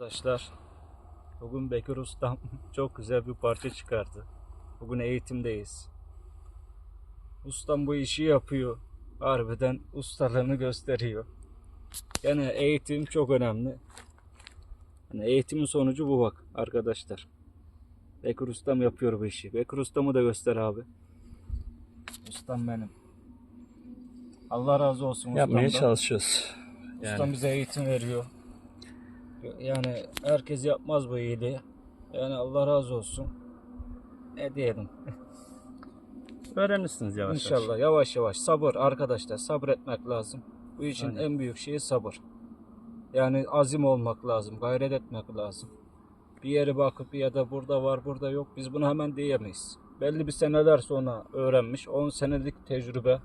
Arkadaşlar bugün Bekir Ustam çok güzel bir parça çıkardı. Bugün eğitimdeyiz. Ustam bu işi yapıyor. Harbiden ustalığını gösteriyor. Yani eğitim çok önemli. Yani eğitimin sonucu bu bak arkadaşlar. Bekir Ustam yapıyor bu işi. Bekir Ustam'ı da göster abi. Ustam benim. Allah razı olsun Yapmaya ustamdan. çalışıyoruz. Ustam Yani bize eğitim veriyor. Yani herkes yapmaz bu iyiliği. Yani Allah razı olsun. Ne diyelim. öğrenirsiniz yavaş İnşallah yavaş. yavaş yavaş sabır arkadaşlar sabretmek lazım. Bu işin Aynen. en büyük şeyi sabır. Yani azim olmak lazım, gayret etmek lazım. Bir yere bakıp ya da burada var burada yok biz bunu hemen diyemeyiz. Belli bir seneler sonra öğrenmiş. 10 senelik tecrübe.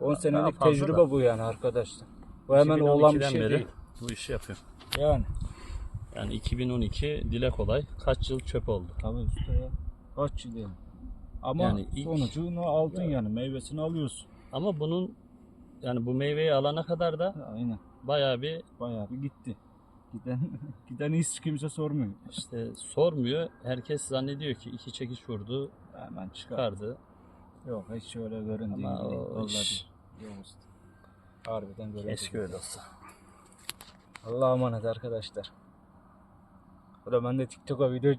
10 senelik tecrübe da. bu yani arkadaşlar. Bu hemen olan bir 2012'den şey beri değil. Bu işi yapıyorum. Yani. Yani 2012 dile kolay. Kaç yıl çöp oldu. Tabii usta ya. Kaç yıl yani. Ama Yani ilk- sonucunu aldın yani meyvesini alıyorsun. Ama bunun yani bu meyveyi alana kadar da Aynen. bayağı bir Bayağı bir gitti. Giden giden hiç kimse sormuyor. işte sormuyor. Herkes zannediyor ki iki çekiş vurdu, Hemen çıkar. çıkardı. Yok hiç öyle göründüğü Ama gibi değil. o iş. Harbiden böyle. keşke öyle olsa. Allah'a emanet arkadaşlar. Bu da ben de TikTok'a video